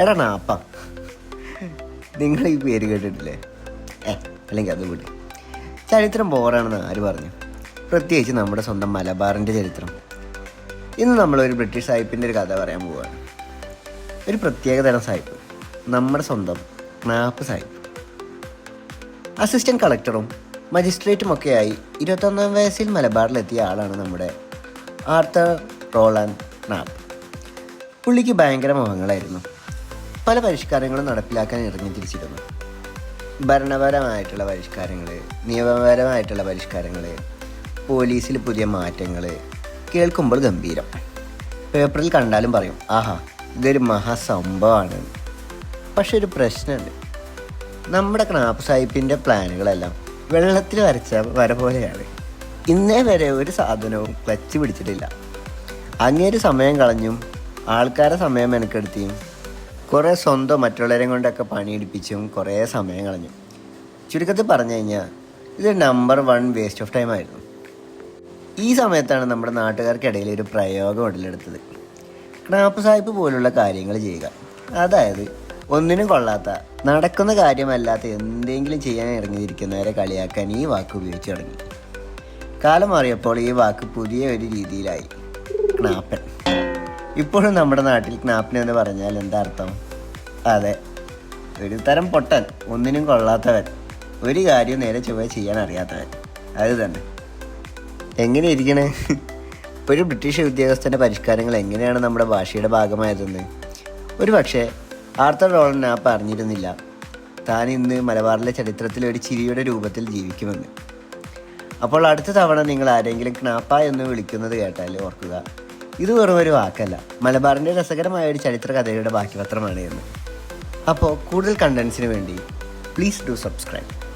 എടാ നാപ്പ. നിങ്ങൾ ഈ പേര് കേട്ടിട്ടില്ലേ? ഏ അല്ലെങ്കിൽ അത് വിട് ചരിത്രം ബോറാണെന്ന് ആര് പറഞ്ഞു? പ്രത്യേകിച്ച് നമ്മുടെ സ്വന്തം മലബാറിന്റെ ചരിത്രം. ഇന്ന് നമ്മളൊരു ബ്രിട്ടീഷ് സാഹിബിന്റെ ഒരു കഥ പറയാൻ പോവുകയാണ് ഒരു പ്രത്യേകതരം സാഹിപ്പ് നമ്മുടെ സ്വന്തം നാപ്പ് സാഹിബ്. അസിസ്റ്റന്റ് കളക്ടറും മജിസ്ട്രേറ്റും ഒക്കെയായി ഇരുപത്തൊന്നാം വയസ്സിൽ മലബാറിലെത്തിയ ആളാണ് നമ്മുടെ ആർത്തർ റോളാൻ നാപ്പ്. പുള്ളിക്ക് ഭയങ്കര മോഹങ്ങളായിരുന്നു. പല പരിഷ്കാരങ്ങളും നടപ്പിലാക്കാൻ ഇറങ്ങി തിരിച്ചിരുന്നു ഭരണപരമായിട്ടുള്ള പരിഷ്കാരങ്ങൾ നിയമപരമായിട്ടുള്ള പരിഷ്കാരങ്ങൾ പോലീസിൽ പുതിയ മാറ്റങ്ങൾ കേൾക്കുമ്പോൾ ഗംഭീരം. പേപ്പറിൽ കണ്ടാലും പറയും ആഹാ ഇതൊരു മഹാസംഭവമാണ് പക്ഷെ ഒരു പ്രശ്നമുണ്ട്. നമ്മുടെ ക്നാപ്പ് സാഹിബിന്റെ പ്ലാനുകളെല്ലാം വെള്ളത്തിൽ വരച്ച വര പോലെയാണ്. ഇന്നേ വരെ ഒരു സാധനവും ക്ലച്ച് പിടിച്ചിട്ടില്ല. അങ്ങേര് സമയം കളഞ്ഞും ആൾക്കാരെ സമയം മെനക്കെടുത്തിയും കുറേ സ്വന്തം മറ്റുള്ളവരെ കൊണ്ടൊക്കെ പണിയെടുപ്പിച്ചും കുറേ സമയം കളഞ്ഞു. ചുരുക്കത്തിൽ പറഞ്ഞു കഴിഞ്ഞാൽ ഇത് number one waste of time ആയിരുന്നു. ഈ സമയത്താണ് നമ്മുടെ നാട്ടുകാർക്കിടയിൽ ഒരു പ്രയോഗം ഉടലെടുത്തത്. ക്നാപ്പ് സാഹിബ് പോലുള്ള കാര്യങ്ങൾ ചെയ്യുക. അതായത് ഒന്നിനും കൊള്ളാത്ത നടക്കുന്ന കാര്യമല്ലാത്ത എന്തെങ്കിലും ചെയ്യാൻ ഇറങ്ങിയിരിക്കുന്നവരെ കളിയാക്കാൻ ഈ വാക്ക് ഉപയോഗിച്ച് തുടങ്ങി. കാലം മാറിയപ്പോൾ ഈ വാക്ക് പുതിയ ഒരു രീതിയിലായി. ക്നാപ്പൻ ഇപ്പോഴും നമ്മുടെ നാട്ടിൽ ക്നാപ്പൻ എന്ന് പറഞ്ഞാൽ എന്താ അർത്ഥം? അതെ. ഒരു തരം പൊട്ടൻ ഒന്നിനും കൊള്ളാത്തവൻ ഒരു കാര്യം നേരെ ചൊവ്വ ചെയ്യാൻ അറിയാത്തവൻ. അത് തന്നെ. എങ്ങനെ ഇരിക്കണേ? ഒരു ബ്രിട്ടീഷ് ഉദ്യോഗസ്ഥന്റെ പരിഷ്കാരങ്ങൾ എങ്ങനെയാണ് നമ്മുടെ ഭാഷയുടെ ഭാഗമായതെന്ന്? ഒരു പക്ഷേ ആർത്തർ റോളൻ ആ പറഞ്ഞിരുന്നില്ല. താൻ ഇന്ന് മലബാറിലെ ചരിത്രത്തിലെ ഒരു ചിരിയുടെ രൂപത്തിൽ ജീവിക്കുമെന്ന്. അപ്പോൾ അടുത്ത തവണ നിങ്ങൾ ആരെങ്കിലും ക്നാപ്പ എന്ന് വിളിക്കുന്നത് കേട്ടാൽ ഓർക്കുക. ഇത് വെറും ഒരു വാക്കല്ല. മലബാറിന്റെ രസകരമായ ഒരു ചരിത്ര കഥയുടെ ബാക്കി പത്രമാണ് എന്ന് അപ്പോൾ കൂടുതൽ കണ്ടൻസിന് വേണ്ടി പ്ലീസ് ഡു സബ്സ്ക്രൈബ്